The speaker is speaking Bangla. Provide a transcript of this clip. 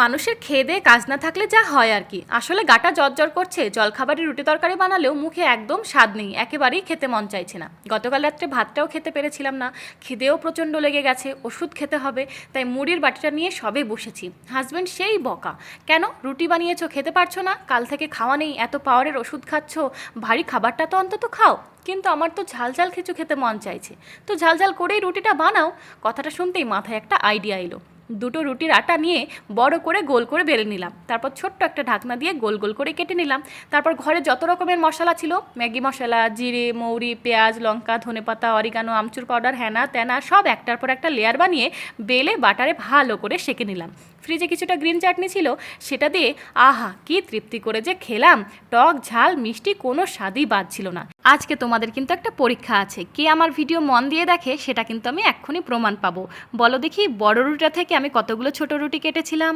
মানুষের খেয়ে দিয়ে কাজ না থাকলে যা হয় আর কি। আসলে গাটা জর্জর করছে, জলখাবারে রুটি তরকারি বানালেও মুখে একদম স্বাদ নেই, একেবারেই খেতে মন চাইছে না। গতকাল রাত্রে ভাতটাও খেতে পেরেছিলাম না, খিদেও প্রচণ্ড লেগে গেছে, ওষুধ খেতে হবে, তাই মুড়ির বাটিটা নিয়ে সবে বসেছি। হাজব্যান্ড সেই বকা। কেন? রুটি বানিয়েছো, খেতে পারছ না? কাল থেকে খাওয়া নেই, এত পাওয়ারের ওষুধ খাচ্ছো, ভারী খাবারটা তো অন্তত খাও। কিন্তু আমার তো ঝাল ঝাল কিছু খেতে মন চাইছে। তো ঝাল ঝাল করেই রুটিটা বানাও। কথাটা শুনতেই মাথায় একটা আইডিয়া এলো। দুটো রুটির আটা নিয়ে বড় করে গোল করে বেলে নিলাম। তারপর ছোট্ট একটা ঢাকনা দিয়ে গোল গোল করে কেটে নিলাম। তারপর ঘরে যত রকমের মশলা ছিল, ম্যাগি মশলা, জিরে, মৌরি, পেঁয়াজ, লঙ্কা, ধনেপাতা, অরিগানো, আমচুর পাউডার হ্যানা ত্যানা সব একটার পর একটা লেয়ার বানিয়ে বেলে বাটারে ভালো করে সেঁকে নিলাম। ফ্রিজে কিছুটা গ্রিন চাটনি ছিল, সেটা দিয়ে, আহা, কি তৃপ্তি করে যে খেলাম। টক ঝাল, মিষ্টি কোনো স্বাদই বাদ ছিল না। আজকে তোমাদের কিন্তু একটা পরীক্ষা আছে। কে আমার ভিডিও মন দিয়ে দেখে, সেটা কিন্তু আমি এক্ষুনি প্রমাণ পাবো। বলো দেখি, বড় রুটিটা থেকে আমি কতগুলো ছোট রুটি কেটেছিলাম?